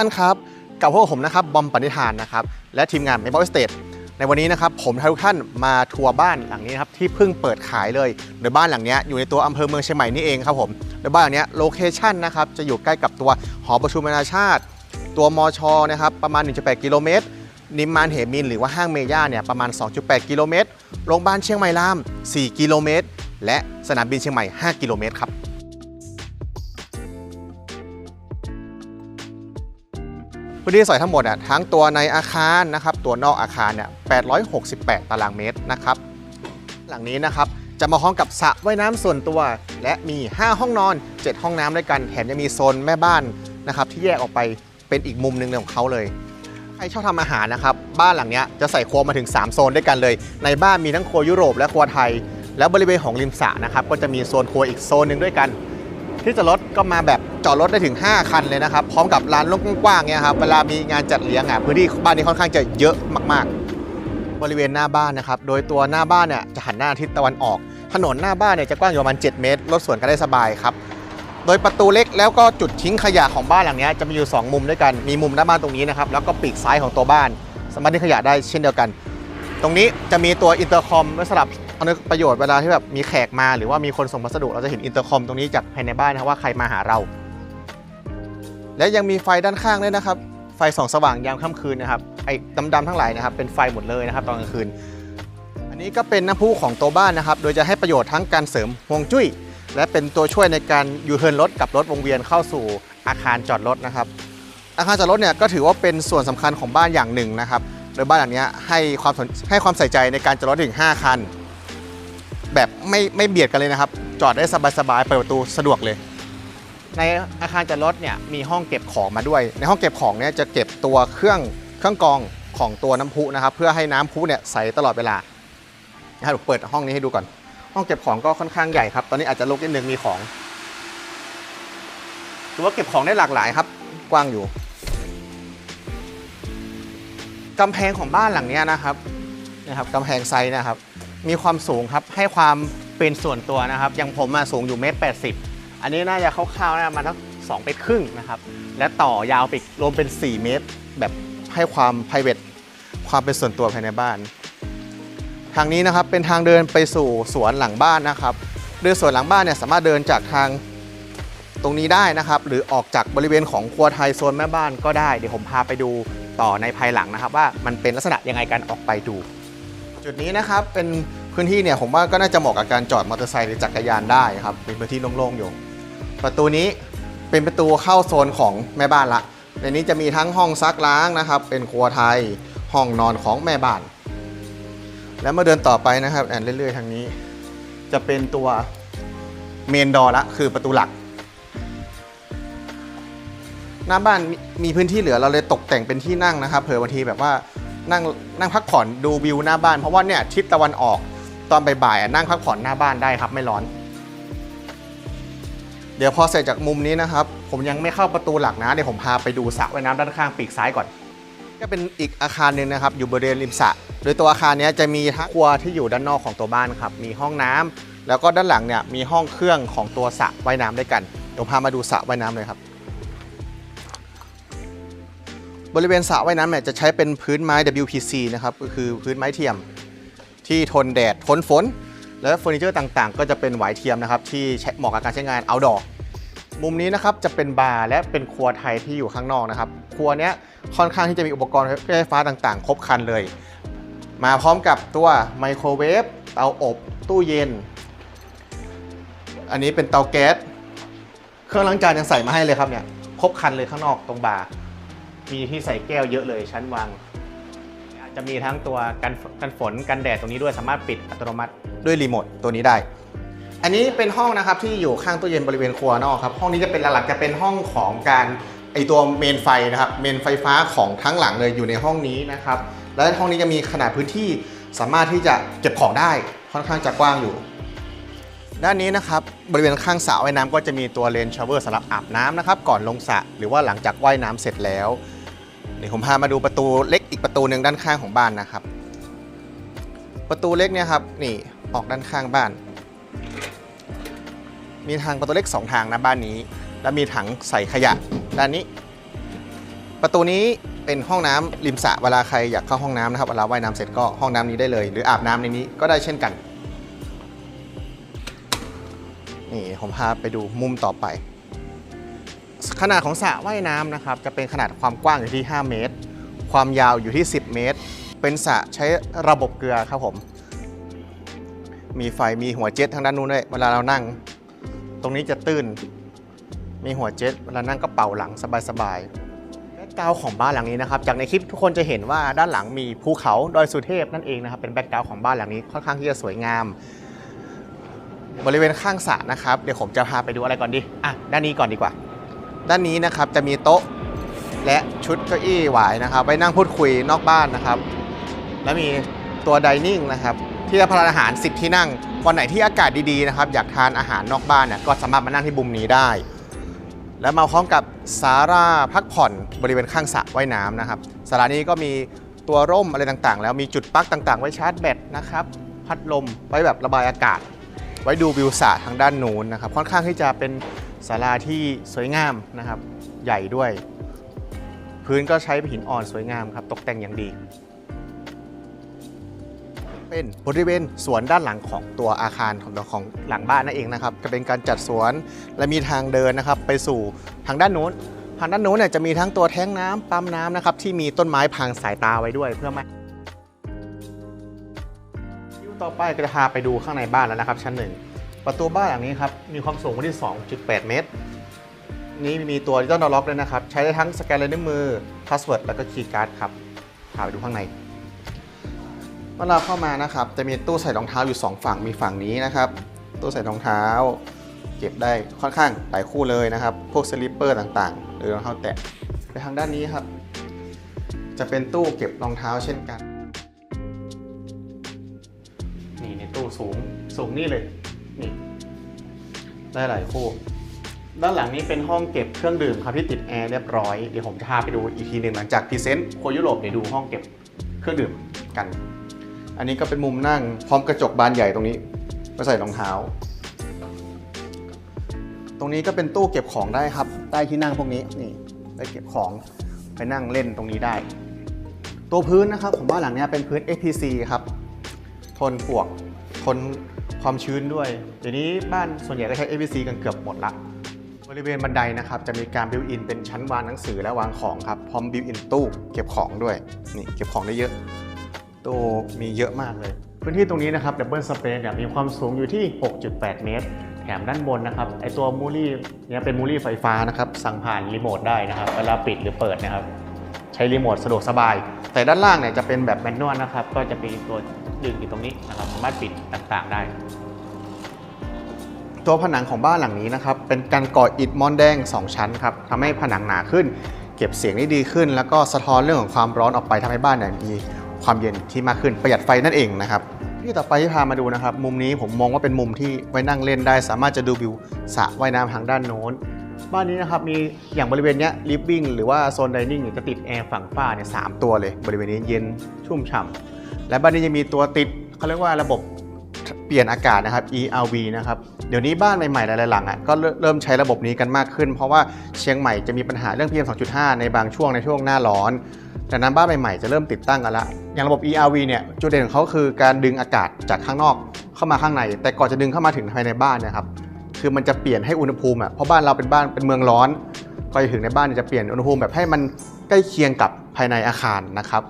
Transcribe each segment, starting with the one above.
ท่านครับกับพวกผมนะครับบอมปณิธานนะครับและทีมงาน m a p l e Estate ในวันนี้นะครับผมพาทุกท่านมาทัวร์บ้านหลังนี้นะครับที่เพิ่งเปิดขายเลย โดยบ้านหลังเนี้ยอยู่ในตัวอำเภอเมืองเชียงใหม่นี่เองครับผมโดยบ้านหลังเนี้โลเคชันนะครับจะอยู่ใกล้กับตัวหอประชุมนานาชาติ ตัวมอชอนะครับประมาณ 1.8 กิโลเมตรนิมมานเหมินหรือว่าห้างเมย่าเนี่ยประมาณ 2.8 กิโลเมตรโรงพยาบาลเชียงใหม่ราม 4 กิโลเมตร และสนามบินเชียงใหม่ 5 กิโลเมตรครับ พื้นที่สอยทั้งหมดอะทั้งตัวในอาคารนะครับ ตัวนอกอาคารเนี่ย868 ตารางเมตรนะครับ หลังนี้นะครับจะมาพร้อมกับสระว่ายน้ำส่วนตัว และมี 5 ห้องนอน 7 ห้องน้ำด้วยกัน แถมยังมีโซนแม่บ้านนะครับที่แยกออกไปเป็นอีกมุมหนึ่งของเขาเลย ใครชอบทำอาหารนะครับ บ้านหลังเนี้ยจะใส่ครัวมาถึง 3 โซนด้วยกันเลย ในบ้านมีทั้งครัวยุโรปและครัวไทย แล้วบริเวณของริมสระนะครับก็จะมีโซนครัวอีกโซนหนึ่งด้วยกัน ที่จอดรถก็มาแบบจอดรถได้ถึง 5 คันเลยนะครับ พร้อมกับลานโล่งกว้างๆเนี่ยครับ เวลามีงานจัดเลี้ยงอะพื้นที่บ้านนี้ค่อนข้างจะเยอะมากๆ บริเวณหน้าบ้านนะครับ โดยตัวหน้าบ้านเนี่ยจะหันหน้าทิศตะวันออก ถนนหน้าบ้านเนี่ยจะกว้างอยู่ประมาณ 7 เมตร รถสวนกันได้สบายครับ โดยประตูเล็กแล้วก็จุดทิ้งขยะของบ้านหลังเนี้ยจะมีอยู่ 2 มุมด้วยกัน มีมุมหน้าบ้านตรงนี้นะครับ แล้วก็ปีกซ้ายของตัวบ้าน สามารถทิ้งขยะได้เช่นเดียวกัน ตรงนี้จะมีตัวอินเตอร์คอมสำหรับ อำนวยประโยชน์เวลาที่แบบมีแขกมาหรือว่ามีคนส่งพัสดุเราจะเห็นอินเตอร์คอมตรงนี้จากภายในบ้านนะครับว่าใครมาหาเรา และยังมีไฟด้านข้างด้วยนะครับ ไฟส่องสว่างยามค่ำคืนนะครับไอ้ดำๆทั้งหลายนะครับเป็นไฟหมดเลยนะครับตอนกลางคืน อันนี้ก็เป็นน้ำพุของตัวบ้านนะครับ โดยจะให้ประโยชน์ทั้งการเสริมฮวงจุ้ย และเป็นตัวช่วยในการยูเทิร์นรถกับรถวงเวียนเข้าสู่อาคารจอดรถนะครับ อาคารจอดรถเนี่ยก็ถือว่าเป็นส่วนสำคัญของบ้านอย่างหนึ่งนะครับโดยบ้านหลังนี้ให้ความให้ความใส่ใจในการจอดรถถึง 5 คัน แบบไม่ไม่เบียดกันเลยนะครับ จอดได้สบายๆเปิดประตูสะดวกเลย ในอาคารจอดรถเนี่ยมีห้องเก็บของมาด้วย ในห้องเก็บของเนี่ยจะเก็บตัวเครื่องเครื่องกรองของตัวน้ำพุนะครับ เพื่อให้น้ำพุเนี่ยใสตลอดเวลานะครับเปิดห้องนี้ให้ดูก่อน ห้องเก็บของก็ค่อนข้างใหญ่ครับ ตอนนี้อาจจะลกนิดนึงมีของถือว่าเก็บของได้หลากหลายครับ กว้างอยู่กำแพงของบ้านหลังนี้นะครับนะครับกำแพงไซส์นะครับ มีความสูงครับ ให้ความเป็นส่วนตัวนะครับ อย่างผมมาสูงอยู่เมตรแปดสิบอันนี้น่าจะคร่าวๆนะมาทั้งสองเมตรครึ่งนะครับ และต่อยาวไปรวมเป็น 4 เมตร แบบให้ความ p r i v a t ความเป็นส่วนตัวภายในบ้าน ทางนี้นะครับเป็นทางเดินไปสู่สวนหลังบ้านนะครับโดยสวนหลังบ้านเนี่ยสามารถเดินจากทางตรงนี้ได้นะครับ หรือออกจากบริเวณของครัวไทยโซนแม่บ้านก็ได้ เดี๋ยวผมพาไปดูต่อในภายหลังนะครับ ว่ามันเป็นลักษณะยังไงกันออกไปดู จุดนี้นะครับเป็นพื้นที่เนี่ยผมว่าก็น่าจะเหมาะกับการจอดมอเตอร์ไซค์หรือจักรยานได้ครับเป็นพื้นที่โล่งๆอยู่ ประตูนี้เป็นประตูเข้าโซนของแม่บ้านละในนี้จะมีทั้งห้องซักล้างนะครับ เป็นครัวไทยห้องนอนของแม่บ้าน แล้วมื่อเดินต่อไปนะครับแอนเรื่อยๆทางนี้ จะเป็นตัวเมนดอร์ละคือประตูหลักหน้าบ้านมีมีพื้นที่เหลือเราเลยตกแต่งเป็นที่นั่งนะครับเผื่อบางทีแบบว่า นั่งนั่งพักผ่อนดูวิวหน้าบ้าน เพราะว่าเนี่ยทิศตะวันออกตอนบ่ายๆนั่งพักผ่อนหน้าบ้านได้ครับไม่ร้อน เดี๋ยวพอเสร็จจากมุมนี้นะครับ ผมยังไม่เข้าประตูหลักนะเดี๋ยวผมพาไปดูสระว่ายน้ำด้านข้างปีกซ้ายก่อน ก็เป็นอีกอาคารหนึ่งนะครับ อยู่บริเวณริมสระโดยตัวอาคารนี้จะมีทั้งครัวที่อยู่ด้านนอกของตัวบ้านครับมีห้องน้ำแล้วก็ด้านหลังเนี่ยมีห้องเครื่องของตัวสระว่ายน้ำด้วยกันเดี๋ยวพามาดูสระว่ายน้ำเลยครับ บริเวณสระว่ายน้ำเนี่ยจะใช้เป็นพื้นไม้ WPC นะครับก็คือพื้นไม้เทียม ที่ทนแดดทนฝน และเฟอร์นิเจอร์ต่างๆ ก็จะเป็นหวายเทียมนะครับที่เหมาะกับการใช้งาน outdoor มุมนี้นะครับจะเป็นบาร์และเป็นครัวไทยที่อยู่ข้างนอกนะครับครัวเนี้ยค่อนข้างที่จะมีอุปกรณ์ไฟฟ้าต่างๆ ครบครันเลย มาพร้อมกับตัวไมโครเวฟเตาอบ ตู้เย็น อันนี้เป็นเตาแก๊สเครื่องล้างจานยังใส่มาให้เลยครับเนี่ยครบครันเลยข้างนอกตรงบาร์ มีที่ใส่แก้วเยอะเลยชั้นวาง จะมีทั้งตัวกันกันฝนกันแดดตรงนี้ด้วยสามารถปิดอัตโนมัติด้วยรีโมทตัวนี้ได้ อันนี้เป็นห้องนะครับที่อยู่ข้างตู้เย็นบริเวณครัวนอกครับห้องนี้จะเป็นหลักๆจะเป็นห้องของการไอตัวเมนไฟนะครับเมนไฟฟ้าของทั้งหลังเลยอยู่ในห้องนี้นะครับและห้องนี้จะมีขนาดพื้นที่สามารถที่จะเก็บของได้ค่อนข้างจะกว้างอยู่ ด้านนี้นะครับบริเวณข้างสระว่ายน้ำก็จะมีตัวเลนชาวเวอร์สำหรับอาบน้ำนะครับก่อนลงสระหรือว่าหลังจากว่ายน้ำเสร็จแล้ว เดี๋ยวผมพามาดูประตูเล็กอีกประตูหนึ่งด้านข้างของบ้านนะครับ ประตูเล็กเนี่ยครับนี่ออกด้านข้างบ้าน มีทางประตูเล็ก 2 ทางนะบ้านนี้ แล้วมีถังใส่ขยะด้านนี้ ประตูนี้เป็นห้องน้ำริมสระเวลาใครอยากเข้าห้องน้ำนะครับเวลาว่ายน้ำเสร็จก็ห้องน้ำนี้ได้เลย หรืออาบน้ำในนี้ก็ได้เช่นกันนี่ผมพาไปดูมุมต่อไป ขนาดของสระว่ายน้ำนะครับจะเป็นขนาดความกว้างอยู่ที่ 5 เมตร ความยาวอยู่ที่ 10 เมตร เป็นสระใช้ระบบเกลือครับผม มีไฟมีหัวเจ็ตทางด้านนู้นด้วยเวลาเรานั่ง ตรงนี้จะตื้น มีหัวเจ็ตเวลานั่งก็เป่าหลังสบายๆแบ็กกราวของบ้านหลังนี้นะครับจากในคลิปทุกคนจะเห็นว่าด้านหลังมีภูเขาดอยสุเทพนั่นเองนะครับเป็นแบ็กกราวของบ้านหลังนี้ค่อนข้างที่จะสวยงามบริเวณข้างสระนะครับ เดี๋ยวผมจะพาไปดูอะไรก่อนดี อะ ด้านนี้ก่อนดีกว่า ด้านนี้นะครับจะมีโต๊ะและชุดเก้าอี้หวายนะครับไว้นั่งพูดคุยนอกบ้านนะครับ แล้วมีตัวดิเนิ่งนะครับ ที่รับประทานอาหาร 10 ที่นั่ง วันไหนที่อากาศดีๆนะครับ อยากทานอาหารนอกบ้านเนี่ยก็สามารถมานั่งที่บุมนี้ได้ แล้วมาพร้อมกับสาราพักผ่อนบริเวณข้างสระว่ายน้ำนะครับสารานี้ก็มีตัวร่มอะไรต่างๆ แล้วมีจุดปลั๊กต่างๆ ไว้ชาร์จแบตนะครับพัดลมไว้แบบระบายอากาศ ไว้ดูวิวสระทางด้านนู้นนะครับ ค่อนข้างที่จะเป็น ศาลาที่สวยงามนะครับ ใหญ่ด้วย พื้นก็ใช้หินอ่อนสวยงามครับ ตกแต่งอย่างดี เป็นบริเวณสวนด้านหลังของตัวอาคารของของหลังบ้านนั่นเองนะครับ จะเป็นการจัดสวนและมีทางเดินนะครับ ไปสู่ทางด้านนู้นทางด้านนู้นเนี่ยจะมีทั้งตัวแท้งน้ำปั๊มน้ำนะครับที่มีต้นไม้พังสายตาไว้ด้วยเพื่อไม่ต่อไปก็จะพาไปดูข้างในบ้านแล้วนะครับ ชั้นหนึ่ง ประตูบ้านหลังนี้ครับมีความสูงที่ 2.8 เมตร นี่มีตัวดิจิตอลล็อกด้วยนะครับ ใช้ได้ทั้งสแกนลายนิ้วมือพาสเวิร์ดแล้วก็คีย์การ์ดครับพาไปดูข้างในเมื่อเราเข้ามานะครับจะมีตู้ใส่รองเท้าอยู่ 2 ฝั่งมีฝั่งนี้นะครับ ตู้ใส่รองเท้า เก็บได้ค่อนข้างหลายคู่เลยนะครับ พวกสลิปเปอร์ต่างๆ หรือรองเท้าแตะไปทางด้านนี้ครับ จะเป็นตู้เก็บรองเท้าเช่นกัน นี่ในตู้สูงสูงนี่เลย นี่ได้หลายคู่ ด้านหลังนี้เป็นห้องเก็บเครื่องดื่มครับที่ติดแอร์เรียบร้อย เดี๋ยวผมจะพาไปดูอีกทีหนึ่งหลังจากพรีเซนต์โคยุโรปเดี๋ยวดูห้องเก็บเครื่องดื่มกัน อันนี้ก็เป็นมุมนั่งพร้อมกระจกบานใหญ่ตรงนี้ไว้ใส่รองเท้า ตรงนี้ก็เป็นตู้เก็บของได้ครับ ใต้ที่นั่งพวกนี้นี่ได้เก็บของไปนั่งเล่นตรงนี้ได้ ตัวพื้นนะครับของบ้านหลังนี้เป็นพื้น FPC ครับ ทนปวก ทน ความชื้นด้วย เดี๋ยวนี้บ้านส่วนใหญ่ก็ใช้ FPC กันเกือบหมดละ บริเวณบันไดนะครับ จะมีการบิวอินเป็นชั้นวางหนังสือและวางของครับ พร้อมบิวอินตู้เก็บของด้วย นี่เก็บของได้เยอะตู้มีเยอะมากเลย พื้นที่ตรงนี้นะครับดับเบิลสเปซเนี่ยมีความสูงอยู่ที่ 6.8 เมตร แถมด้านบนนะครับ ไอตัวมูลี่เนี่ยเป็นมูลี่ไฟฟ้านะครับ สั่งผ่านรีโมทได้นะครับ เวลาปิดหรือเปิดนะครับ ช้รีโมทสะดวกสบาย แต่ด้านล่างเนี่ยจะเป็นแบบแมนนวลนะครับ ก็จะมีตัวดึงอยู่ตรงนี้นะครับสามารถปิดต่างๆ ได้ ตัวผนังของบ้านหลังนี้นะครับ เป็นการก่ออิฐมอนแดง 2 ชั้นครับทำให้ผนังหนาขึ้น เก็บเสียงได้ดีขึ้น แล้วก็สะท้อนเรื่องของความร้อนออกไปทำให้บ้านเนี่ยมีความเย็นที่มากขึ้นประหยัดไฟนั่นเองนะครับที่ต่อไปที่พามาดูนะครับ มุมนี้ผมมองว่าเป็นมุมที่ไว้นั่งเล่นได้ สามารถจะดูวิวสระว่ายน้ำทางด้านโน้น บ้านนี้นะครับมีอย่างบริเวณเนี้ยลิฟวิ่งหรือว่าโซนไดนิ่งจะติดแอร์ฝั่งฝ้าเนี่ยสามตัวเลย บริเวณนี้เย็นชุ่มฉ่ำและบ้านนี้จะมีตัวติดเขาเรียกว่าระบบเปลี่ยนอากาศนะครับ ERV นะครับ เดี๋ยวนี้บ้านใหม่ๆหลายๆหลังอะก็เริ่มใช้ระบบนี้กันมากขึ้น เพราะว่าเชียงใหม่จะมีปัญหาเรื่อง PM 2.5 ในบางช่วงในช่วงหน้าร้อนดังนั้นบ้านใหม่ๆจะเริ่มติดตั้งกันละ อย่างระบบ ERV เนี่ยจุดเด่นของเขาคือการดึงอากาศจากข้างนอกเข้ามาข้างใน แต่ก่อนจะดึงเข้ามาถึงภายในบ้านนะครับ คือมันจะเปลี่ยนให้อุณหภูมิอะเพราะบ้านเราเป็นบ้านเป็นเมืองร้อนก่อนจะถึงในบ้านจะเปลี่ยนอุณหภูมิแบบให้มันใกล้เคียงกับภายในอาคารนะครับ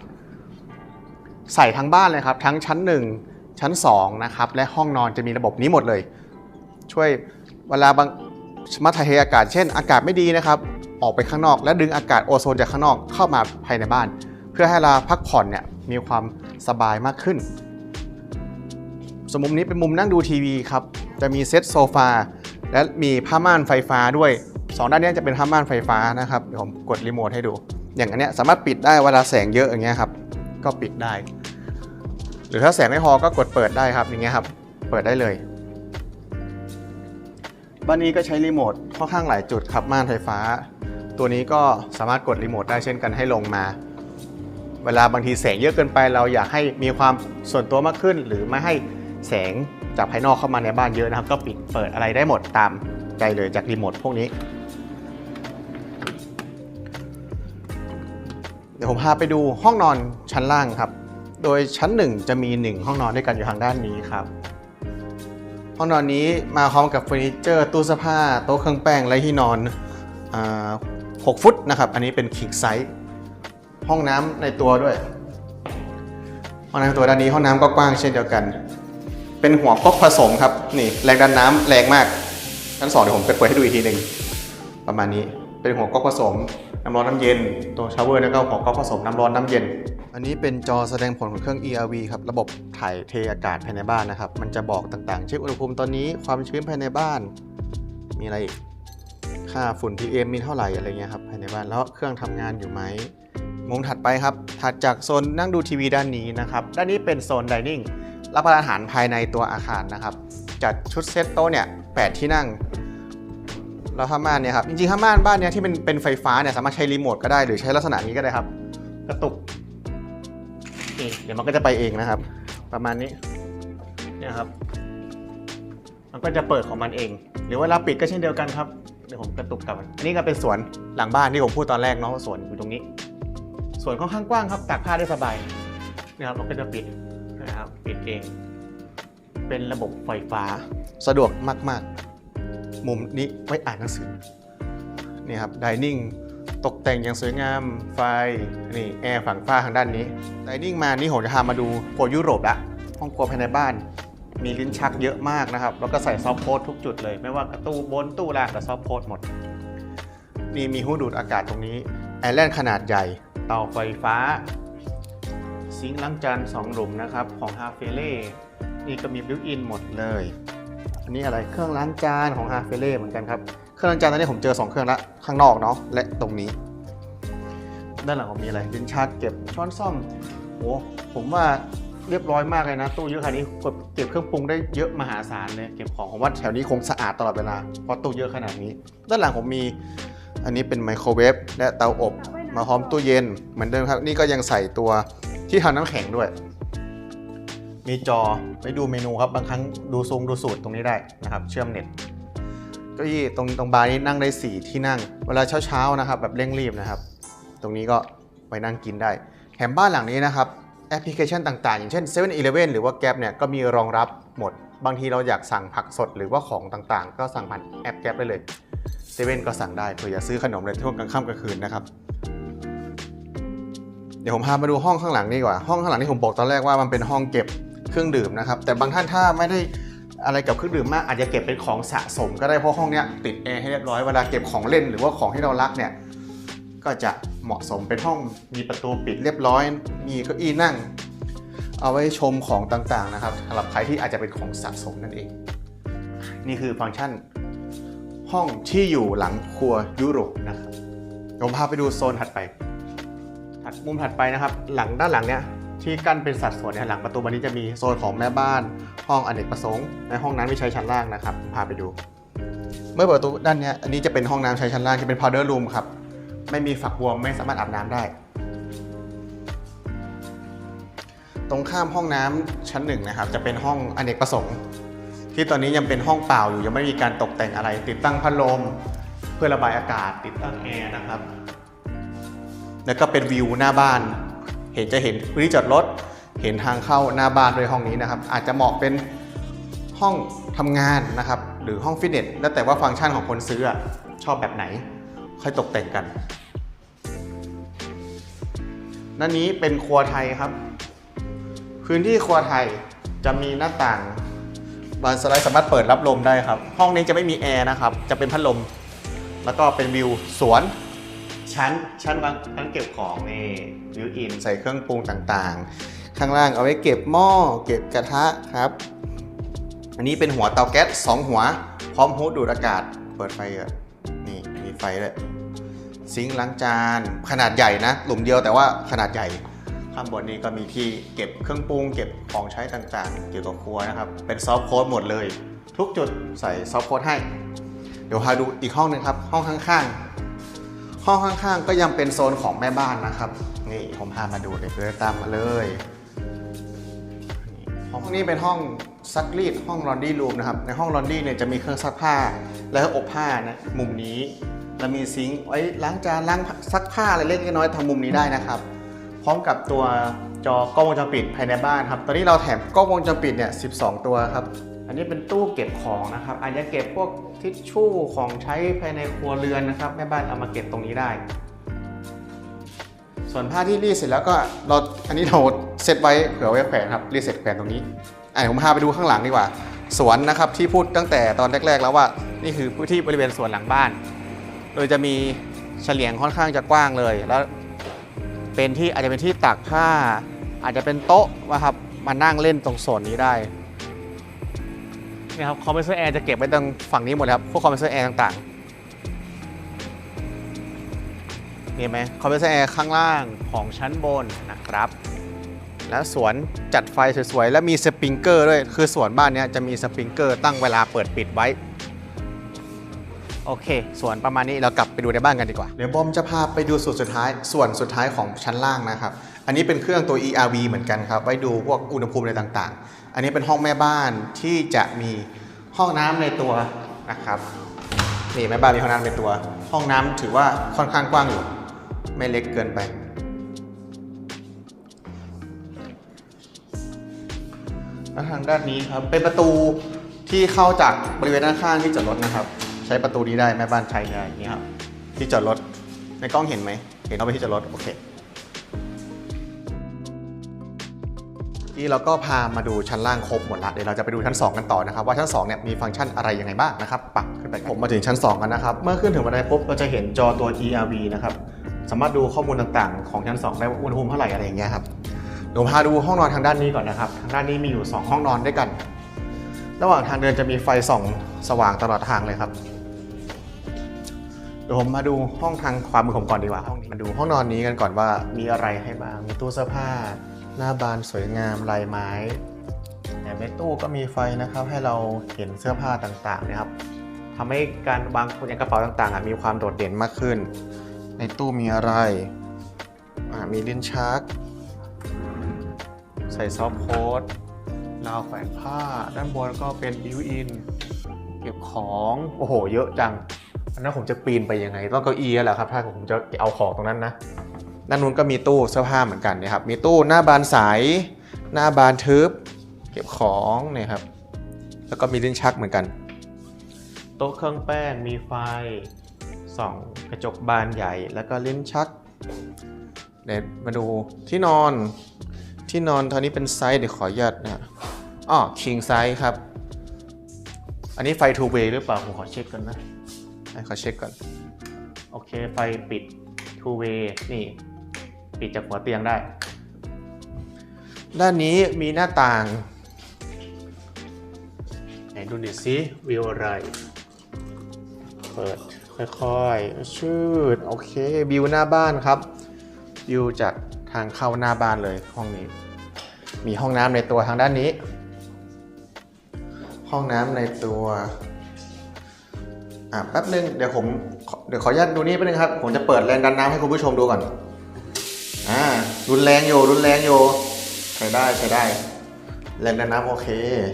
ใส่ทั้งบ้านเลยครับ ทั้งชั้น 1 ชั้น2นะครับและห้องนอนจะมีระบบนี้หมดเลย ช่วยเวลาบางมาถ่ายเทอากาศเช่น อากาศไม่ดีนะครับ ออกไปข้างนอก และดึงอากาศโอโซนจากข้างนอกเข้ามาภายในบ้าน เพื่อให้เราพักผ่อนเนี่ยมีความสบายมากขึ้น สมมุมนี้เป็นมุมนั่งดูทีวีครับจะมีเซตโซฟา และมีผ้าม่านไฟฟ้าด้วยสองด้านนี้จะเป็นผ้าม่านไฟฟ้านะครับเดี๋ยวผมกดรีโมทให้ดู อย่างอันเนี้ยสามารถปิดได้เวลาแสงเยอะอย่างเงี้ยครับก็ปิดได้ หรือถ้าแสงไม่พอก็กดเปิดได้ครับอย่างเงี้ยครับเปิดได้เลยบ้านนี้ก็ใช้รีโมทค่อนข้างหลายจุดครับม่านไฟฟ้า ตัวนี้ก็สามารถกดรีโมทได้เช่นกันให้ลงมา เวลาบางทีแสงเยอะเกินไปเราอยากให้มีความส่วนตัวมากขึ้น หรือไม่ให้แสง จากภายนอกเข้ามาในบ้านเยอะนะครับ ก็ปิดเปิดอะไรได้หมดตามใจเลยจากรีโมทพวกนี้ เดี๋ยวผมพาไปดูห้องนอนชั้นล่างครับ โดยชั้น 1 จะมี 1 ห้องนอนด้วยกันอยู่ทางด้านนี้ครับ ห้องนอนนี้มาพร้อมกับเฟอร์นิเจอร์ตู้เสื้อผ้าโต๊ะเครื่องแป้งและที่นอนอ6ฟุตนะครับ อันนี้เป็นคิงไซส์ห้องน้ำในตัวด้วย ห้องน้ำตัวด้านนี้ห้องน้ำก็กว้างเช่นเดียวกัน เป็นหัวก๊อกผสมครับ นี่แรงดันน้ำแรงมากชั้นสองเดี๋ยวผมไปเปิดให้ดูอีกทีหนึ่งประมาณนี้เป็นหัวก๊อกผสมน้ำร้อนน้ำเย็น ตัวชาวเวอร์แล้วก็หัวก๊อกผสมน้ำร้อนน้ำเย็น อันนี้เป็นจอแสดงผลของเครื่อง ERV ครับระบบถ่ายเทอากาศภายในบ้านนะครับ มันจะบอกต่างๆ เช่นอุณหภูมิตอนนี้ความชื้นภายในบ้าน มีอะไรอีกค่าฝุ่น PM มีเท่าไหร่อะไรเงี้ยครับภายในบ้านแล้วเครื่องทำงานอยู่ไหมมุมถัดไปครับถัดจากโซนนั่งดูทีวีด้านนี้นะครับด้านนี้เป็นโซนดิเนิ่ง รับประทานอาหารภายในตัวอาคารนะครับ จัดชุดเซตโต๊ะเนี่ยแปดที่นั่งแล้วผ้าม่านเนี่ยครับจริงๆผ้าม่านบ้านเนี้ยที่เป็นเป็นไฟฟ้าเนี่ยสามารถใช้รีโมทก็ได้หรือใช้ลักษณะนี้ก็ได้ครับ กระตุกนี่เดี๋ยวมันก็จะไปเองนะครับ ประมาณนี้เนี่ยครับ มันก็จะเปิดของมันเอง หรือเวลาปิดก็เช่นเดียวกันครับเดี๋ยวผมกระตุกกลับมันอันนี้ก็เป็นสวนหลังบ้านที่ผมพูดตอนแรกเนาะว่าสวนอยู่ตรงนี้สวนค่อนข้างกว้างครับตากผ้าได้สบายนะครับมันก็จะปิด นะครับปิดเอง เป็นระบบไฟฟ้า สะดวกมากๆ มุมนี้ไว้อ่านหนังสือนี่ครับดิเนิ่งตกแต่งอย่างสวยงามไฟนี่แอร์ฝั่งฝ้าทางด้านนี้ดิเนิ่งมานี่ผมจะพามาดูโครัวยุโรปละห้องครัวภายในบ้านมีลิ้นชักเยอะมากนะครับ แล้วก็ใส่ซอฟต์โพสทุกจุดเลย ไม่ว่าประตู้บนตู้ล่างกับซอฟต์โพสหมด นี่มีหูดูดอากาศตรงนี้ไอแลนด์ขนาดใหญ่ เตาไฟฟ้า ซิงค์ล้างจานสองหลุมนะครับของฮาเฟเล่นี่ก็มีบิวอินหมดเลย อันนี้อะไรเครื่องล้างจานของฮาเฟเล่เหมือนกันครับ เครื่องล้างจานตอนนี้ผมเจอ 2 เครื่องละข้างนอกเนาะและตรงนี้ ด้านหลังผมมีอะไรลิ้นชักเก็บช้อนซ่อมโอ้ผมว่าเรียบร้อยมากเลยนะ ตู้เยอะขนาดนี้กดเก็บเครื่องปรุงได้เยอะมหาศาลเลยเก็บของผมว่าแถวนี้คงสะอาดตลอดเวลาเพราะตู้เยอะขนาดนี้ ด้านหลังผมมีอันนี้เป็นไมโครเวฟและเตาอบมาพร้อมตู้เย็นเหมือนเดิมครับ นี่ก็ยังใส่ตัว ที่ทำน้ำแข็งด้วย มีจอไว้ดูเมนูครับบางครั้งดูซูงดูสูตรตรงนี้ได้นะครับ เชื่อมเน็ตเก้าอี้ตรงตรงบาร์นี้นั่งได้ 4 ที่นั่ง เวลาเช้าๆนะครับ แบบเร่งรีบนะครับ ตรงนี้ก็ไปนั่งกินได้แถมบ้านหลังนี้นะครับแอปพลิเคชันต่างๆ อย่างเช่น7 e เ e ่ e หรือว่า Gap เนี่ยก็มีรองรับหมด บางทีเราอยากสั่งผักสดหรือว่าของต่างๆ ก็สั่งผ่านแอป Gap ได้เลยเซเว่นก็สั่งได้เผื่อจะซื้อขนมในช่วงกลางค่ำกลางคืนนะครับ เดี๋ยวผมพามาดูห้องข้างหลังนี่ดีกว่า ห้องข้างหลังที่ผมบอกตอนแรกว่ามันเป็นห้องเก็บเครื่องดื่มนะครับ แต่บางท่านถ้าไม่ได้อะไรกับเครื่องดื่มมากอาจจะเก็บเป็นของสะสม ก็ได้เพราะห้องเนี้ยติดแอร์ให้เรียบร้อยเวลาเก็บของเล่นหรือว่าของที่เรารักเนี่ยก็จะเหมาะสมเป็นห้องมีประตูปิดเรียบร้อย มีเก้าอี้นั่ง เอาไว้ชมของต่างๆนะครับสำหรับใครที่อาจจะเป็นของสะสมนั่นเอง นี่คือฟังก์ชันห้องที่อยู่หลังครัวยุโรปนะครับเดี๋ยวผมพาไปดูโซนถัดไป ถัดมุมถัดไปนะครับ หลังด้านหลังเนี้ยที่กั้นเป็นสัดส่วนเนี่ยหลังประตูบานนี้จะมีโซนของแม่บ้าน ห้องอเนกประสงค์ ในห้องน้ำไม่ใช้ชั้นล่างนะครับ พาไปดู เมื่อเปิดประตูด้านเนี้ยอันนี้จะเป็นห้องน้ำใช้ชั้นล่างที่เป็น powder room ครับไม่มีฝักบัวไม่สามารถอาบน้ำได้ ตรงข้ามห้องน้ำชั้นหนึ่งนะครับ จะเป็นห้องอเนกประสงค์ ที่ตอนนี้ยังเป็นห้องเปล่าอยู่ยังไม่มีการตกแต่งอะไร ติดตั้งพัดลม เพื่อระบายอากาศติดตั้งแอร์นะครับ แล้วก็เป็นวิวหน้าบ้าน เห็นจะเห็นพื้นที่จอดรถ เห็นทางเข้าหน้าบ้านด้วยห้องนี้นะครับ อาจจะเหมาะเป็นห้องทำงานนะครับ หรือห้องฟิตเนส แล้วแต่ว่าฟังก์ชันของคนซื้ออชอบแบบไหน ค่อยตกแต่งกันนั่นนี้เป็นครัวไทยครับ พื้นที่ครัวไทยจะมีหน้าต่างบานสไลด์สามารถเปิดรับลมได้ครับ ห้องนี้จะไม่มีแอร์นะครับ จะเป็นพัดลม แล้วก็เป็นวิวสวน ชั้นชั้นวางชั้นเก็บของนี่วิวอินใส่เครื่องปรุงต่างๆ ข้างล่างเอาไว้เก็บหม้อเก็บกระทะครับ อันนี้เป็นหัวเตาแก๊สสองหัว พร้อมฮูดดูดอากาศ เปิดไฟอะนี่มีไฟเลยซิงค์ล้างจานขนาดใหญ่นะหลุมเดียวแต่ว่าขนาดใหญ่ข้างบนนี้ก็มีที่เก็บเครื่องปรุงเก็บของใช้ต่างๆ เกี่ยวกับครัวนะครับ เป็นซอฟต์โค้ดหมดเลย ทุกจุดใส่ซอฟต์โค้ดให้ เดี๋ยวพาดูอีกห้องหนึงครับ ห้องข้างๆ ห้องข้างๆ ก็ยังเป็นโซนของแม่บ้านนะครับ นี่ผมพามาดูเลยเพื่อตามมาเลยห้องนี้เป็นห้องซักรีดห้องลอนดี้รูมนะครับ ในห้องลอนดี้เนี่ยจะมีเครื่องซักผ้าและอบผ้านะมุมนี้แล้วมีซิงค์ไว้ล้างจานล้างซักผ้าอะไรเล็กน้อยทางมุมนี้ได้นะครับ พร้อมกับตัวจอกล้องวงจรปิดภายในบ้านครับ ตอนนี้เราแถมกล้องวงจรปิดเนี่ย 12 ตัวครับ อันนี้เป็นตู้เก็บของนะครับอาจจะเก็บพวกทิชชู่ของใช้ภายในครัวเรือนนะครับแม่บ้านเอามาเก็บตรงนี้ได้ ส่วนผ้าที่รีดเสร็จแล้วก็เราอันนี้เราเซตไว้เผื่อไว้แขวนครับรีดเสร็จแขวนตรงนี้อะผมพาไปดูข้างหลังดีกว่า สวนนะครับที่พูดตั้งแต่ตอนแรก ๆ แล้วว่านี่คือพื้นที่บริเวณสวนหลังบ้าน โดยจะมีเฉลียงค่อนข้างจะกว้างเลยแล้วเป็นที่อาจจะเป็นที่ตากผ้า อาจจะเป็นโต๊ะนะครับมานั่งเล่นตรงโซนนี้ได้ นี่ครับคอมเพรสเซอร์แอร์จะเก็บไว้ตรงฝั่งนี้หมดเลยครับ พวกคอมเพรสเซอร์แอร์ต่างๆนี่ไหมคอมเพรสเซอร์แอร์ข้างล่างของชั้นบนนะครับ แล้วสวนจัดไฟสวยๆ แล้วมีสปริงเกอร์ด้วย คือสวนบ้านนี้จะมีสปริงเกอร์ตั้งเวลาเปิดปิดไว้ โอเค ส่วนประมาณนี้เรากลับไปดูในบ้านกันดีกว่า เดี๋ยวบอมจะพาไปดูส่วนสุดท้าย ส่วนสุดท้ายของชั้นล่างนะครับ อันนี้เป็นเครื่องตัว ERV เหมือนกันครับ ไว้ดูพวกอุณหภูมิอะไรต่างๆ อันนี้เป็นห้องแม่บ้านที่จะมีห้องน้ำในตัวนะครับนี่แม่บ้านมีห้องน้ำในตัว ห้องน้ำถือว่าค่อนข้างกว้างอยู่ ไม่เล็กเกินไป แล้วทางด้านนี้ครับเป็นประตูที่เข้าจากบริเวณด้านข้างที่จอดรถนะครับ ใช้ประตูนี้ได้แม่บ้านใช้ได้นี้ครับที่จอดรถในกล้องเห็นไหมเห็นเอาไปที่จอดรถโอเค ที่เราก็พามาดูชั้นล่างครบหมดละเดี๋ยวเราจะไปดูชั้น 2 กันต่อนะครับว่าชั้น2เนี่ยมีฟังก์ชันอะไรยังไงบ้างนะครับปักขึ้นไปผมมาถึงชั้น 2 กันนะครับ เมื่อขึ้นถึงบันไดปุ๊บเราจะเห็นจอตัว ERV นะครับสามารถดูข้อมูลต่างๆ ของชั้น 2 ได้ว่าอุณหภูมิเท่าไหร่อะไรอย่างเงี้ยครับเดี๋ยวพาดูห้องนอนทางด้านนี้ก่อนนะครับทางด้านนี้มีอยู่ 2 ห้องนอนด้วยกัน ระหว่างทางเดินจะมีไฟส่องสว่างตลอดทางเลยครับเดี๋ยวผมมาดูห้องทางขวามือผมก่อนดีกว่าห้องนี้มาดูห้องนอนนี้กันก่อนว่ามีอะไรให้บ้างมีตู้เสื้อผ้า หน้าบานสวยงามลายไม้แต่ในตู้ก็มีไฟนะครับ ให้เราเห็นเสื้อผ้าต่างๆนะครับทำให้การวางคนในกระเป๋าต่างๆมีความโดดเด่นมากขึ้น ในตู้มีอะไรมีลิ้นชัก ใส่ซอฟต์โค้ดราวแขวนผ้า ด้านบนก็เป็นบิวอิน เก็บของ โอ้โห เยอะจังอันนั้นผมจะปีนไปยังไง ต้องเก้าอี้แล้วแหละครับ ถ้าผมจะเอาของตรงนั้นนะ ด้านนู้นก็มีตู้เสื้อผ้าเหมือนกันนะครับ มีตู้หน้าบานใส หน้าบานทึบ เก็บของเนี่ยครับ แล้วก็มีลิ้นชักเหมือนกัน โต๊ะเครื่องแป้ง มีไฟส่องกระจกบานใหญ่ แล้วก็ลิ้นชัก เดี๋ยวมาดูที่นอน ที่นอนตอนนี้เป็นไซส์เดี๋ยวขออนุญาตนะอ๋อ king size ครับ อันนี้ไฟ two way หรือเปล่า ผมขอเช็คกันนะให้ขอเช็คก่อน โอเค ไฟปิด two way นี่ ปิดจากหัวเตียงได้ ด้านนี้มีหน้าต่างไหนดูดิสิวิวอะไร เปิดค่อยๆ ชืดโอเควิวหน้าบ้านครับวิวจากทางเข้าหน้าบ้านเลยห้องนี้ มีห้องน้ำในตัวทางด้านนี้ ห้องน้ำในตัวอะแป๊บนึงเดี๋ยวผมขอเดี๋ยวขออนุญาตดูนี่แป๊บนึงครับ ผมจะเปิดแรงดันน้ำให้คุณผู้ชมดูก่อน อ่ารุนแรงอยู่รุนแรงอยู่ใช้ได้ใช้ได้แรงดันน้ำโอเค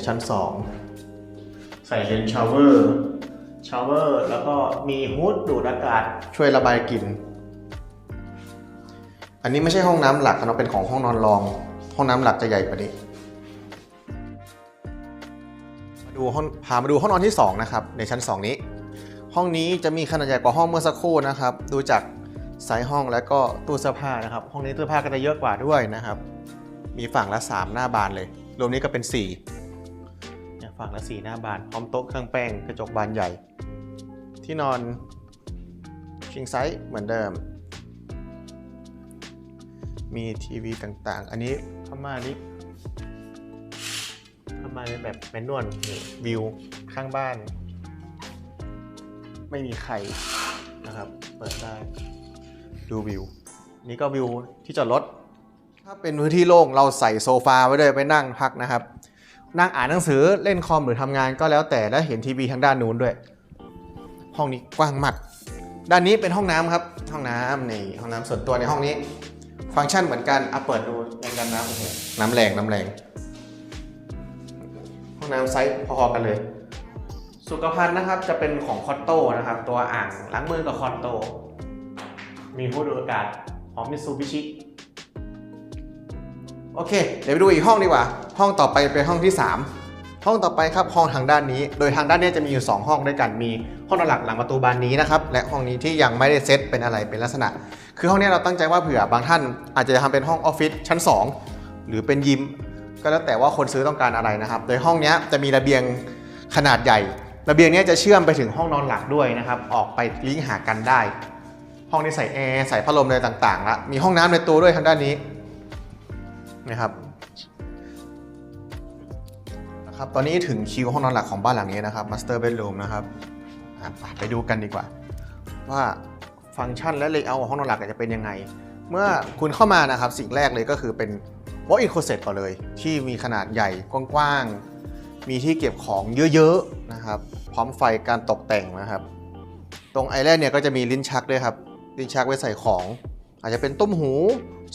ชั้น 2 ใส่เลนชาวเวอร์ชาวเวอร์แล้วก็มีฮูดดูดอากาศช่วยระบายกลิ่น อันนี้ไม่ใช่ห้องน้ำหลักนะเป็นของห้องนอนรอง ห้องน้ำหลักจะใหญ่กว่านี้มาดูห้องพามาดูห้องนอนที่ 2 นะครับ ในชั้น 2 นี้ ห้องนี้จะมีขนาดใหญ่กว่าห้องเมื่อสักครู่นะครับ ดูจาก ไซส์ห้องแล้วก็ตู้เสื้อผ้านะครับ ห้องนี้ตู้เสื้อผ้าก็จะเยอะกว่าด้วยนะครับ มีฝั่งละ 3 หน้าบานเลย รวมนี้ก็เป็น4ี่ฝั่งละ 4 หน้าบาน พร้อมโต๊ะเครื่องแป้งกระจกบานใหญ่ ที่นอนชิงไซส์เหมือนเดิม มีทีวีต่างๆ อันนี้เข้ามานี้เข้ามาเป็นแบบแมนนวลวิวข้างบ้าน ไม่มีใครนะครับ เปิดได้ ดูวิว นี่ก็วิวที่จอดรถ ถ้าเป็นพื้นที่โล่งเราใส่โซฟาไว้ด้วยไปนั่งพักนะครับ นั่งอ่านหนังสือเล่นคอมหรือทำงานก็แล้วแต่แล้วเห็นทีวีทางด้านนู้นด้วย ห้องนี้กว้างมาก ด้านนี้เป็นห้องน้ำครับ ห้องน้ำนี่ห้องน้ำส่วนตัวในห้องนี้ ฟังก์ชันเหมือนกันอะเปิดดูแรงดันน้ำโอ้โหน้ำแรงน้ำแรง ห้องน้ำไซส์พอๆกันเลย สุขภัณฑ์นะครับจะเป็นของคอตโต้นะครับ ตัวอ่างล้างมือกับคอตโต้ มีผู้ดูดอากาศของมิซูบิชิโอเค เดี๋ยวไปดูอีกห้องดีกว่า ห้องต่อไปเป็นห้องที่ 3 ห้องต่อไปครับห้องทางด้านนี้ โดยทางด้านนี้จะมีอยู่ 2 ห้องด้วยกัน มีห้องนอนหลักหลังประตูบานนี้นะครับ และห้องนี้ที่ยังไม่ได้เซตเป็นอะไรเป็นลักษณะ คือห้องนี้เราตั้งใจว่าเผื่อบางท่าน อาจจะทำเป็นห้องออฟฟิศชั้น 2 หรือเป็นยิม ก็แล้วแต่ว่าคนซื้อต้องการอะไรนะครับ โดยห้องนี้จะมีระเบียงขนาดใหญ่ ระเบียงนี้จะเชื่อมไปถึงห้องนอนหลักด้วยนะครับ ออกไปลิงก์หากันได้ ห้องนี้ใส่แอร์ใส่พัดลมอะไรต่างๆแล้วมีห้องน้ำในตัวด้วยทางด้านนี้นะครับนะครับตอนนี้ถึงคิวห้องนอนหลักของบ้านหลังนี้นะครับ Master Bedroom นะครับไปไปดูกันดีกว่า ว่าฟังก์ชันและเลเยอร์ของห้องนอนหลักจะเป็นยังไง เมื่อคุณเข้ามานะครับสิ่งแรกเลยก็คือเป็น walk-in closet ก่อนเลย ที่มีขนาดใหญ่กว้างๆ มีที่เก็บของเยอะๆนะครับ พร้อมไฟการตกแต่งนะครับ ตรงไอแลนด์เนี่ยก็จะมีลิ้นชักด้วยครับ ลิ้นชักไว้ใส่ของ อาจจะเป็นต้มหู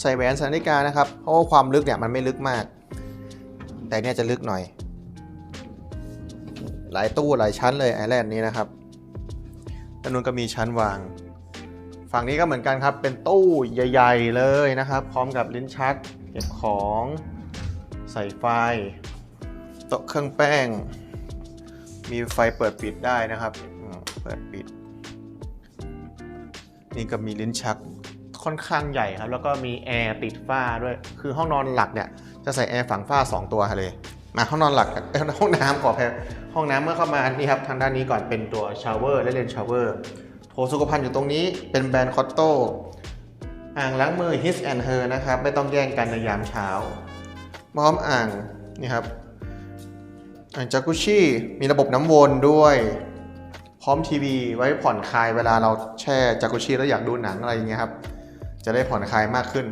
ใส่แหวนใส่นาฬิกานะครับ เพราะว่าความลึกเนี่ยมันไม่ลึกมาก แต่เนี่ยจะลึกหน่อย หลายตู้หลายชั้นเลยไอแลนด์นี้นะครับด้านนู้นก็มีชั้นวาง ฝั่งนี้ก็เหมือนกันครับ เป็นตู้ใหญ่ ๆ เลยนะครับ พร้อมกับลิ้นชักเก็บของใส่ไฟโต๊ะเครื่องแป้ง มีไฟเปิดปิดได้นะครับ เปิดปิด นี่ก็มีลิ้นชักค่อนข้างใหญ่ครับ แล้วก็มีแอร์ติดฝ้าด้วย คือห้องนอนหลักเนี่ยจะใส่แอร์ฝังฝ้า 2 ตัวเลย มาห้องนอนหลักเอ้ยห้องน้ำขอแพ้ห้องน้ำเมื่อเข้ามานี่ครับทางด้านนี้ก่อนเป็นตัวชาวเวอร์และเลนชาวเวอร์โถสุขภัณฑ์อยู่ตรงนี้เป็นแบรนด์คอตโต้อ่างล้างมือ His and Her นะครับ ไม่ต้องแย่งกันในยามเช้าพร้อมอ่างนี่ครับอ่างจากุชี่มีระบบน้ำวนด้วย พร้อมทีวีไว้ผ่อนคลายเวลาเราแช่จากุชี่แล้วอยากดูหนังอะไรอย่างเงี้ยครับ จะได้ผ่อนคลายมากขึ้น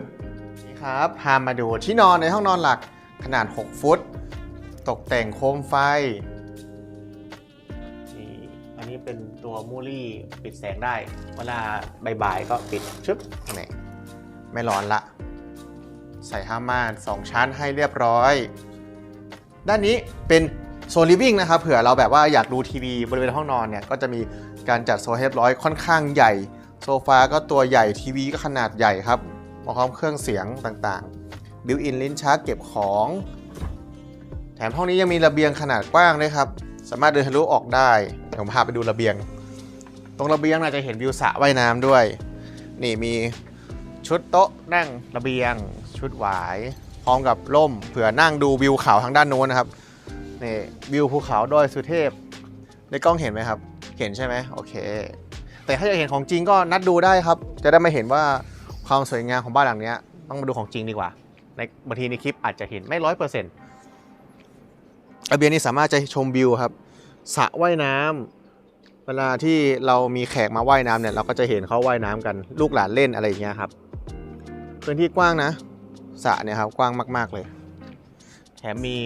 นี่ครับพามาดูที่นอนในห้องนอนหลักขนาด 6 ฟุต ตกแต่งโคมไฟนี่อันนี้เป็นตัวมูลี่ปิดแสงได้ เวลาบ่ายๆก็ปิดชึบนี่ไม่ร้อนละ ใส่ผ้าม่านสองชั้นให้เรียบร้อย ด้านนี้เป็น โซนลิฟวิ่งนะครับเผื่อเราแบบว่าอยากดูทีวีบริเวณห้องนอนเนี่ยก็จะมีการจัดโซนให้เรียบร้อยค่อนข้างใหญ่ โซฟาก็ตัวใหญ่ทีวีก็ขนาดใหญ่ครับพร้อมเครื่องเสียงต่างๆบิวอินลิ้นชักเก็บของ แถมห้องนี้ยังมีระเบียงขนาดกว้างด้วยครับสามารถเดินทะลุออกได้เดี๋ยวผมพาไปดูระเบียง ตรงระเบียงน่าจะเห็นวิวสระว่ายน้ำด้วย นี่มีชุดโต๊ะนั่งระเบียง ชุดหวาย พร้อมกับร่มเผื่อนั่งดูวิวเขาทางด้านโน้นนะครับ นี่วิวภูเขาดอยสุเทพ ในกล้องเห็นไหมครับ เห็นใช่ไหมโอเค แต่ถ้าอยากเห็นของจริงก็นัดดูได้ครับ จะได้มาเห็นว่าความสวยงามของบ้านหลังนี้ต้องมาดูของจริงดีกว่า ในบางทีในคลิปอาจจะเห็นไม่ร้อยเปอร์เซ็นต์ระเบียงนี้สามารถจะชมวิวครับสระว่ายน้ำเวลาที่เรามีแขกมาว่ายน้ำเนี่ยเราก็จะเห็นเขาว่ายน้ำกันลูกหลานเล่นอะไรอย่างเงี้ยครับพื้นที่กว้างนะสระเนี่ยครับกว้างมาก ๆเลย แถมมี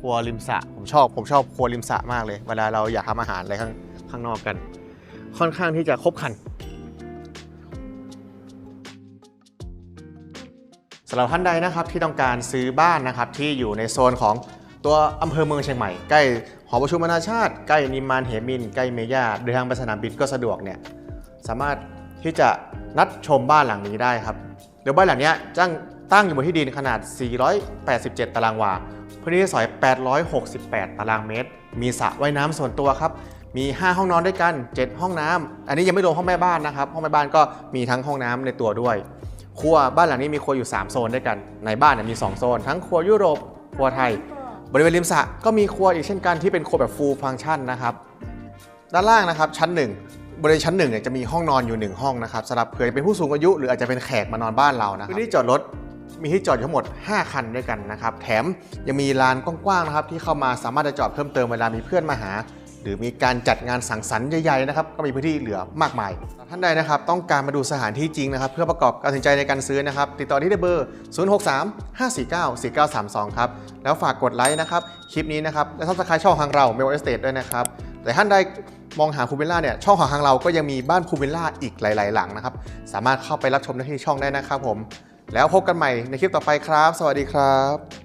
ครัวริมสระผมชอบ ผมชอบครัวริมสระมากเลย เวลาเราอยากทำอาหารอะไรข้างข้างนอกกัน ค่อนข้างที่จะครบคันสำหรับท่านใดนะครับที่ต้องการซื้อบ้านนะครับที่อยู่ในโซนของตัวอำเภอเมืองเชียงใหม่ ใกล้หอประชุมนานาชาติ ใกล้นิมมานเหมิน ใกล้เมย่าเดินทางไปสนามบินก็สะดวกเนี่ยสามารถที่จะนัดชมบ้านหลังนี้ได้ครับเดี๋ยวบ้านหลังเนี้ยตั้ง ตั้งอยู่บนที่ดินขนาด 487 ตารางวา พื้นที่ซอย 868 ตารางเมตร มีสระว่ายน้ำส่วนตัวครับ มี 5 ห้องนอนด้วยกัน 7 ห้องน้ำ อันนี้ยังไม่รวมห้องแม่บ้านนะครับ ห้องแม่บ้านก็มีทั้งห้องน้ำในตัวด้วย ครัวบ้านหลังนี้มีครัวอยู่ 3 โซนด้วยกัน ในบ้านเนี่ยมี 2 โซน ทั้งครัวยุโรป ครัวไทย บริเวณริมสระก็มีครัวอีกเช่นกันที่เป็นครัวแบบ full function นะครับ ด้านล่างนะครับชั้น 1บริเวณชั้น1เนี่ยจะมีห้องนอนอยู่ 1 ห้องนะครับสำหรับเผื่อจะเป็นผู้สูงอายุ หรืออาจจะเป็นแขกมานอนบ้านเรานะครับพื้นที่จอดรถ มีที่จอดอยู่ทั้งหมด 5 คันด้วยกันนะครับ แถมยังมีลานกว้างๆนะครับที่เข้ามาสามารถจะจอดเพิ่มเติมเวลามีเพื่อนมาหา หรือมีการจัดงานสังสรรค์ใหญ่ๆนะครับก็มีพื้นที่เหลือมากมายท่านใดนะครับต้องการมาดูสถานที่จริงนะครับ เพื่อประกอบการตัดสินใจในการซื้อนะครับ ติดต่อที่เบอร์ 063 549 4932 ครับแล้วฝากกดไลค์นะครับคลิปนี้นะครับและซับสไครต์ช่องทางเราเมลเอสเตทด้วยนะครับแต่ท่านใดมองหาพูลวิลล่าเนี่ยช่องของทางเราก็ยังมีบ้านพูลวิลล่าอีกหลาย ๆ หลังนะครับ สามารถเข้าไปรับชมได้ที่ช่องได้นะครับผม แล้วพบกันใหม่ในคลิปต่อไปครับ สวัสดีครับ